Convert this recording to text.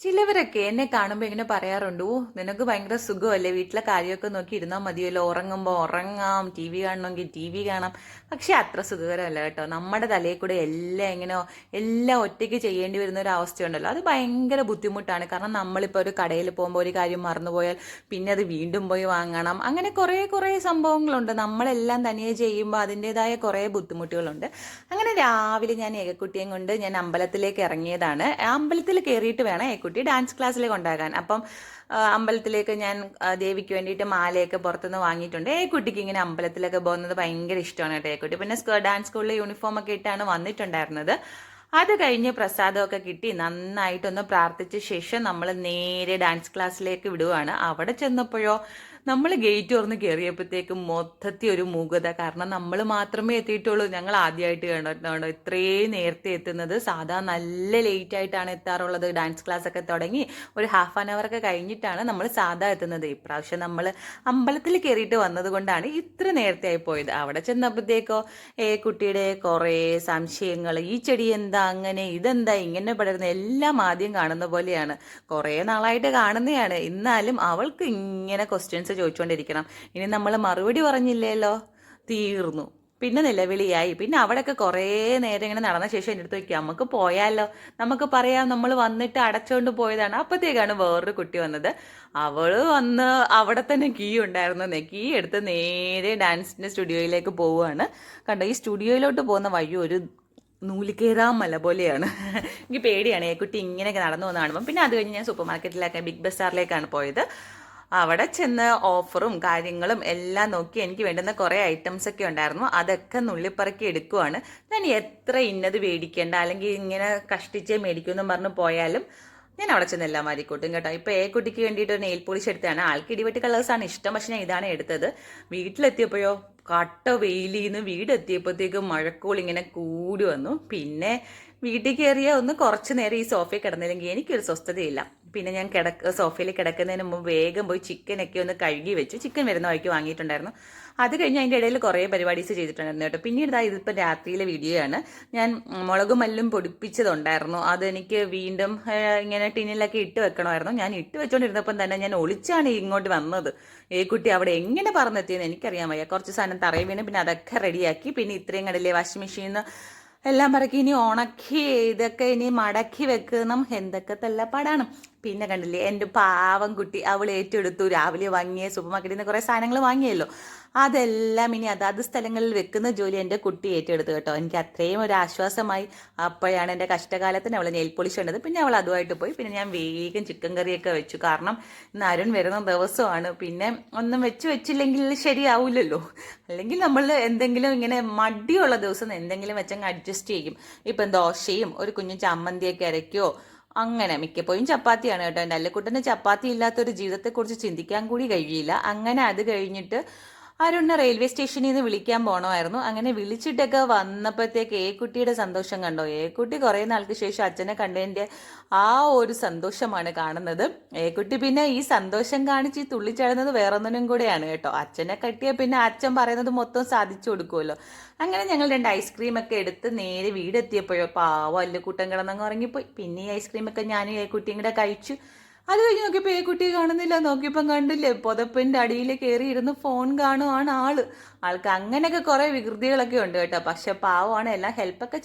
ചിലവരൊക്കെ എന്നെ കാണുമ്പോൾ ഇങ്ങനെ പറയാറുണ്ട് ഓ നിനക്ക് ഭയങ്കര സുഖമല്ലേ? വീട്ടിലെ കാര്യമൊക്കെ നോക്കി ഇരുന്നാൽ മതിയല്ലോ. ഉറങ്ങുമ്പോൾ ഉറങ്ങാം ടി വി കാണണമെങ്കിൽ ടി വി കാണാം. പക്ഷെ അത്ര സുഖകരമല്ല കേട്ടോ. നമ്മുടെ തലയിൽ കൂടെ എല്ലാം ഇങ്ങനെ എല്ലാം ഒറ്റയ്ക്ക് ചെയ്യേണ്ടി വരുന്ന ഒരു അവസ്ഥയുണ്ടല്ലോ. അത് ഭയങ്കര ബുദ്ധിമുട്ടാണ്. കാരണം നമ്മളിപ്പോൾ ഒരു കടയിൽ പോകുമ്പോൾ ഒരു കാര്യം മറന്നുപോയാൽ പിന്നെ അത് വീണ്ടും പോയി വാങ്ങണം. അങ്ങനെ കുറേ കുറേ സംഭവങ്ങളുണ്ട്. നമ്മളെല്ലാം തനിയെ ചെയ്യുമ്പോൾ അതിന്റെതായ കുറേ ബുദ്ധിമുട്ടുകളുണ്ട്. അങ്ങനെ രാവിലെ ഞാൻ ഏകക്കുട്ടിയും കൊണ്ട് ഞാൻ അമ്പലത്തിലേക്ക് ഇറങ്ങിയതാണ്. അമ്പലത്തിൽ കയറിയിട്ട് വേണം ഏക്കുട്ടി ഡാൻസ് ക്ലാസ്സിലേക്ക് കൊണ്ടാകാൻ അപ്പം അമ്പലത്തിലേക്ക് ഞാൻ ദേവിക്ക് വേണ്ടിയിട്ട് മാലയൊക്കെ പുറത്തുനിന്ന് വാങ്ങിയിട്ടുണ്ട്. ഏ കുട്ടിക്ക് ഇങ്ങനെ അമ്പലത്തിലൊക്കെ പോകുന്നത് ഭയങ്കര ഇഷ്ടമാണ് കേട്ടോ ഏക്കുട്ടി പിന്നെ ഡാൻസ് സ്കൂളിലെ യൂണിഫോം ഒക്കെ ഇട്ടാണ് വന്നിട്ടുണ്ടായിരുന്നത്. അത് കഴിഞ്ഞ് പ്രസാദമൊക്കെ കിട്ടി. നന്നായിട്ടൊന്ന് പ്രാർത്ഥിച്ച ശേഷം നമ്മൾ നേരെ ഡാൻസ് ക്ലാസ്സിലേക്ക് വിടുവാണ്. അവിടെ ചെന്നപ്പോഴോ നമ്മൾ ഗേറ്റ് തുറന്ന് കയറിയപ്പോഴത്തേക്കും മൊത്തത്തിൽ ഒരു മൂകത. കാരണം നമ്മൾ മാത്രമേ എത്തിയിട്ടുള്ളൂ. ഞങ്ങൾ ആദ്യമായിട്ട് കണ്ടോ ഇത്രയും നേരത്തെ എത്തുന്നത്. സാധാ നല്ല ലേറ്റ് ആയിട്ടാണ് എത്താറുള്ളത്. ഡാൻസ് ക്ലാസ് ഒക്കെ തുടങ്ങി ഒരു ഹാഫ് ആൻ അവർ ഒക്കെ കഴിഞ്ഞിട്ടാണ് നമ്മൾ സാധാ എത്തുന്നത്. ഇപ്രാവശ്യം നമ്മൾ അമ്പലത്തിൽ കയറിയിട്ട് വന്നതുകൊണ്ടാണ് ഇത്ര നേരത്തെ ആയി പോയത്. അവിടെ ചെന്നപ്പോഴത്തേക്കോ ഏ കുട്ടിയുടെ കുറേ സംശയങ്ങൾ. ഈ ചെടി എന്താ അങ്ങനെ? ഇതെന്താ? ഇങ്ങനെ പടരുന്ന എല്ലാം ആദ്യം കാണുന്ന പോലെയാണ്. കുറേ നാളായിട്ട് കാണുന്നതാണ്. എന്നാലും അവൾക്ക് ഇങ്ങനെ ക്വസ്റ്റ്യൻസ് ചോദിച്ചുകൊണ്ടിരിക്കണം ഇനി നമ്മൾ മറുപടി പറഞ്ഞില്ലല്ലോ തീർന്നു. പിന്നെ നിലവിളിയായി. പിന്നെ അവിടെയൊക്കെ കുറേ നേരം ഇങ്ങനെ നടന്ന ശേഷം എന്റെ അടുത്ത് വയ്ക്കുക നമുക്ക് പോയാലോ? നമുക്ക് പറയാം നമ്മൾ വന്നിട്ട് അടച്ചുകൊണ്ട് പോയതാണ്. അപ്പോഴത്തേക്കാണ് വേറൊരു കുട്ടി വന്നത്. അവൾ വന്ന് അവിടെ തന്നെ കീ ഉണ്ടായിരുന്നു. കീ എടുത്ത് നേരെ ഡാൻസിന്റെ സ്റ്റുഡിയോയിലേക്ക് പോവുകയാണ്. കണ്ടോ ഈ സ്റ്റുഡിയോയിലോട്ട് പോകുന്ന വഴി ഒരു നൂലിക്കേറാൻ മല പോലെയാണ്. എനിക്ക് പേടിയാണ്. ഈ കുട്ടി ഇങ്ങനെയൊക്കെ നടന്നു കാണുമ്പോൾ പിന്നെ അത് കഴിഞ്ഞ് ഞാൻ സൂപ്പർ മാർക്കറ്റിലൊക്കെ ബിഗ് ബസാറിലേക്കാണ് പോയത്. അവിടെ ചെന്ന് ഓഫറും കാര്യങ്ങളും എല്ലാം നോക്കി എനിക്ക് വേണ്ടുന്ന കുറേ ഐറ്റംസ് ഒക്കെ ഉണ്ടായിരുന്നു. അതൊക്കെ നുള്ളിപ്പറക്കി എടുക്കുവാണ്. ഞാൻ എത്ര ഇന്നത് മേടിക്കേണ്ട അല്ലെങ്കിൽ ഇങ്ങനെ കഷ്ടിച്ചേ മേടിക്കുമെന്ന് പറഞ്ഞു പോയാലും ഞാൻ അവിടെ ചെന്ന് എല്ലാം മാറിക്കൂട്ടും കേട്ടോ. ഇപ്പോൾ ഏ കുട്ടിക്ക് വേണ്ടിയിട്ട് ഒരു നെയിൽ പോളിഷ് എടുത്തതാണ്. ആൾക്ക് ഇടിവെട്ടി കളേഴ്സാണ് ഇഷ്ടം. പക്ഷെ ഞാൻ ഇതാണ് എടുത്തത്. വീട്ടിലെത്തിയപ്പോഴോ കട്ട വെയിലിന്ന് വീടെത്തിയപ്പോഴത്തേക്കും മഴക്കോൾ ഇങ്ങനെ കൂടി വന്നു. പിന്നെ വീട്ടിൽ കയറിയ ഒന്ന് കുറച്ച് നേരം ഈ സോഫയിൽ കിടന്നില്ലെങ്കിൽ എനിക്കൊരു സ്വസ്ഥതയില്ല. പിന്നെ ഞാൻ കിടക്ക സോഫയിൽ കിടക്കുന്നതിന് മുമ്പ് വേഗം പോയി ചിക്കനൊക്കെ ഒന്ന് കഴുകി വെച്ചു ചിക്കൻ വരുന്ന വഴിക്ക് വാങ്ങിയിട്ടുണ്ടായിരുന്നു. അത് കഴിഞ്ഞ് അതിന്റെ ഇടയിൽ കുറേ പരിപാടീസ് ചെയ്തിട്ടുണ്ടായിരുന്നു കേട്ടോ. പിന്നീട് ഇതാ ഇതിപ്പോൾ രാത്രിയിലെ വീഡിയോ ആണ് ഞാൻ മുളകും മല്ലും പൊടിപ്പിച്ചതുണ്ടായിരുന്നു. അതെനിക്ക് വീണ്ടും ഇങ്ങനെ ടിന്നിലൊക്കെ ഇട്ട് വെക്കണമായിരുന്നു. ഞാൻ ഇട്ട് വെച്ചുകൊണ്ടിരുന്നപ്പം തന്നെ ഞാൻ ഒളിച്ചാണ് ഇങ്ങോട്ട് വന്നത്. ഏ കുട്ടി അവിടെ എങ്ങനെ പറന്നെത്തിയെന്ന് എനിക്കറിയാൻ വയ്യ. കുറച്ച് സാധനം തറയിൽ വീണ് പിന്നെ അതൊക്കെ റെഡിയാക്കി. പിന്നെ ഇത്രയും കണ്ടില്ലേ വാഷിംഗ് മെഷീനിൽ എല്ലാം പറക്കി ഇനി ഉണക്കി ഇതൊക്കെ ഇനി മടക്കി വെക്കണം. എന്തൊക്കെ തെല്ലപ്പാടാണ് പിന്നെ കണ്ടില്ലേ എന്റെ പാവം കുട്ടി അവൾ ഏറ്റെടുത്തു. രാവിലെ വാങ്ങിയ സൂപ്പർ മാർക്കറ്റിൽ നിന്ന് കുറേ സാധനങ്ങൾ വാങ്ങിയല്ലോ. അതെല്ലാം ഇനി അതാത് സ്ഥലങ്ങളിൽ വെക്കുന്ന ജോലി എന്റെ കുട്ടി ഏറ്റെടുത്തു കേട്ടോ. എനിക്ക് അത്രയും ഒരു ആശ്വാസമായി അപ്പോഴാണ് എന്റെ കഷ്ടകാലത്തിന് അവൾ നെയിൽ പോളിഷ് കണ്ടത്. പിന്നെ അവൾ അതുമായിട്ട് പോയി. പിന്നെ ഞാൻ വേഗം ചിക്കൻ കറിയൊക്കെ വെച്ചു. കാരണം ഇന്ന് അരുൺ വരുന്ന ദിവസമാണ്. പിന്നെ ഒന്നും വെച്ച് വെച്ചില്ലെങ്കിൽ ശരിയാവില്ലല്ലോ അല്ലെങ്കിൽ നമ്മൾ എന്തെങ്കിലും ഇങ്ങനെ മടിയുള്ള ദിവസം എന്തെങ്കിലും വെച്ചങ്ങ് അഡ്ജസ്റ്റ് ചെയ്യും. ഇപ്പം ദോശയും ഒരു കുഞ്ഞു ചമ്മന്തിയൊക്കെ അരയ്ക്കോ അങ്ങനെ മിക്കപ്പോഴും ചപ്പാത്തിയാണ് കേട്ടോ. എന്റെ അല്ലക്കുട്ടന് ചപ്പാത്തി ഇല്ലാത്തൊരു ജീവിതത്തെക്കുറിച്ച് ചിന്തിക്കാൻ കൂടി കഴിയില്ല. അങ്ങനെ അത് കഴിഞ്ഞിട്ട് അരുണിനെ റെയിൽവേ സ്റ്റേഷനിൽ നിന്ന് വിളിക്കാൻ പോകണമായിരുന്നു അങ്ങനെ വിളിച്ചിട്ടൊക്കെ വന്നപ്പോഴത്തേക്ക് ഏ കുട്ടിയുടെ സന്തോഷം കണ്ടോ? ഏ കുട്ടി കുറേ നാൾക്ക് ശേഷം അച്ഛനെ കണ്ടതിന്റെ ആ ഒരു സന്തോഷമാണ് കാണുന്നത്. ഏ കുട്ടി പിന്നെ ഈ സന്തോഷം കാണിച്ച് ഈ തുള്ളിച്ചാടുന്നത് വേറൊന്നിനും കൂടെയാണ് കേട്ടോ. അച്ഛനെ കട്ടിയ പിന്നെ അച്ഛൻ പറയുന്നത് മൊത്തം സാധിച്ചു കൊടുക്കുമല്ലോ. അങ്ങനെ ഞങ്ങൾ രണ്ട് ഐസ്ക്രീം ഒക്കെ എടുത്ത് നേരെ വീടെത്തിയപ്പോഴോ പാവം അല്ലുകൂട്ടം കിടന്നങ്ങ് ഉറങ്ങിപ്പോയി. പിന്നെ ഈ ഐസ്ക്രീമൊക്കെ ഞാനും ഏ കുട്ടിയും കൂടെ കഴിച്ചു. അത് കഴിഞ്ഞ് നോക്കിയപ്പോൾ ഏ കുട്ടിയെ കാണുന്നില്ല. നോക്കിയപ്പം കണ്ടില്ലേ പുതപ്പിന്റെ അടിയിൽ കയറി ഇരുന്ന് ഫോൺ കാണുവാണ് ആൾ. ആൾക്ക് അങ്ങനെയൊക്കെ കുറേ വികൃതികളൊക്കെ ഉണ്ട് കേട്ടോ. പക്ഷെ പാവമാണ് എല്ലാം ഹെൽപ്പൊക്കെ